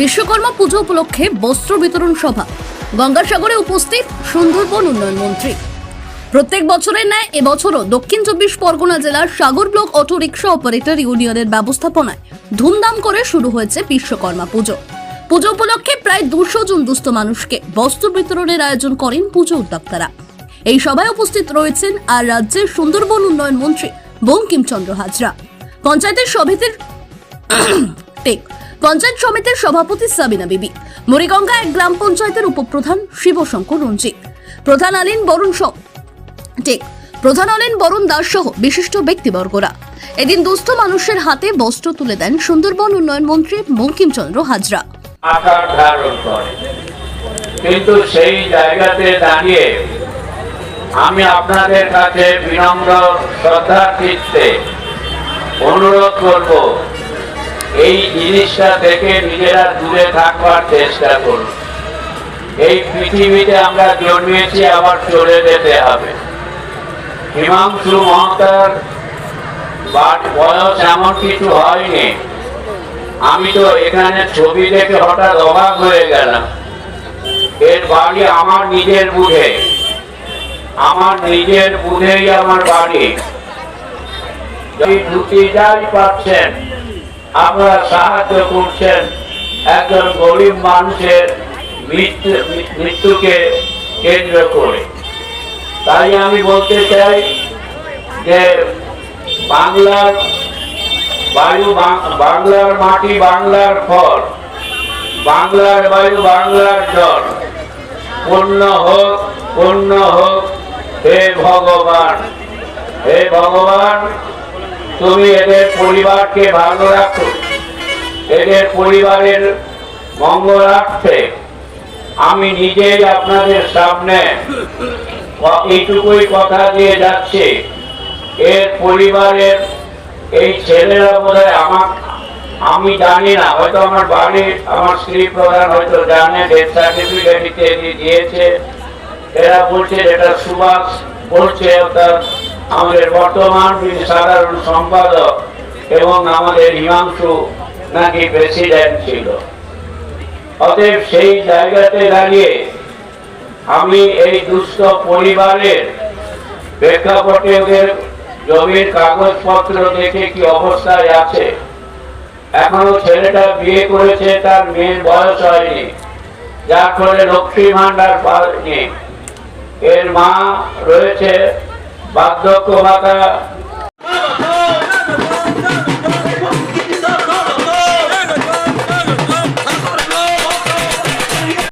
বিশ্বকর্মা পুজো উপলক্ষে বস্ত্র বিতরণ সভা। গঙ্গাসাগরে উপস্থিত সুন্দরবন উন্নয়ন মন্ত্রী। প্রত্যেক বছরের ন্যায় এবছরও দক্ষিণ চব্বিশ পরগনা জেলার Sagar block auto rickshaw operator ইউনিয়নের ব্যবস্থাপনায় ধুমধাম করে শুরু হয়েছে বিশ্বকর্মা পুজো। পুজো উপলক্ষে প্রায় দুশো জন দুস্থ মানুষকে বস্ত্র বিতরণের আয়োজন করেন পুজো উদ্যোক্তারা। এই সভায় উপস্থিত রয়েছেন আর রাজ্যের সুন্দরবন উন্নয়ন মন্ত্রী বঙ্কিমচন্দ্র হাজরা। পঞ্চায়েতের সমিতির টেক পঞ্চায়েত সমিতির সভাপতি সাবিনা বিবি, মুড়িগঙ্গা এক গ্রাম পঞ্চায়েতের উপপ্রধান শিবশঙ্কর রঞ্জিত, প্রধান আলীন বরুণ সহ। টেক প্রধান আলীন বরুণ দাস সহ বিশিষ্ট ব্যক্তিবর্গরা। এদিন দুস্থ মানুষের হাতে বস্ত্র তুলে দেন সুন্দরবন উন্নয়ন মন্ত্রী বঙ্কিমচন্দ্র হাজরা। কিন্তু সেই জায়গাতে দাঁড়িয়ে আমি আপনাদের কাছে বিনম্র শ্রদ্ধার চিত্তে অনুরোধ করব এই জিনিসটা থেকে নিজেরা দূরে থাকবার চেষ্টা করুন। এই পৃথিবীতে আমরা জন্মেছি, আবার চলে যেতে হবে। হিমাংশু মহতার বাট বয়স এমন কিছু হয়নি। আমি তো এখানে ছবি দেখে হঠাৎ অবাক হয়ে গেলাম। এর বাড়ি আমার নিজের বুঝে আমার নিজের বুঝেই আমার বাড়ি। ঢুকে যাই পাচ্ছেন। আপনারা সাহায্য করছেন একজন গরিব মানুষের মৃত্যু, মৃত্যুকে কেন্দ্র করে। তাই আমি বলতে চাই যে বাংলার বায়ু বাংলার মাটি বাংলার ফল, বাংলার বায়ু বাংলার জল। পূর্ণ হোক পূর্ণ হোক, হে ভগবান হে ভগবান। তুমি এদের পরিবারকে ভালো রাখো। এদের পরিবারের মঙ্গলার্থে আমি নিজেই আপনাদের সামনে এইটুকুই কথা দিয়ে যাচ্ছি। এর পরিবারের এই ছেলেরা বোধ আমার, আমি জানি না, হয়তো আমার বাড়ি, আমার স্ত্রী প্রধান হয়তো জানে ডেথ সার্টিফিকেট দিয়েছে। এরা বলছে এটা সুভাষ বলছে তার আমাদের বর্তমান সাধারণ সম্পাদক এবং আমাদের হিমাংশু নাকি প্রেসিডেন্ট ছিল। অতএব সেই জায়গাতে দাঁড়িয়ে আমি এই দুস্থ পরিবারের প্রেক্ষাপটে ওদের জমির কাগজপত্র দেখে কি অবস্থায় আছে? এখনও ছেলেটা বিয়ে করেছে, তার মেয়ের বয়স হয়নি, যার ফলে লক্ষ্মী ভান্ডার পায়নি এর মা রয়েছে বার্ধক্য ভাতা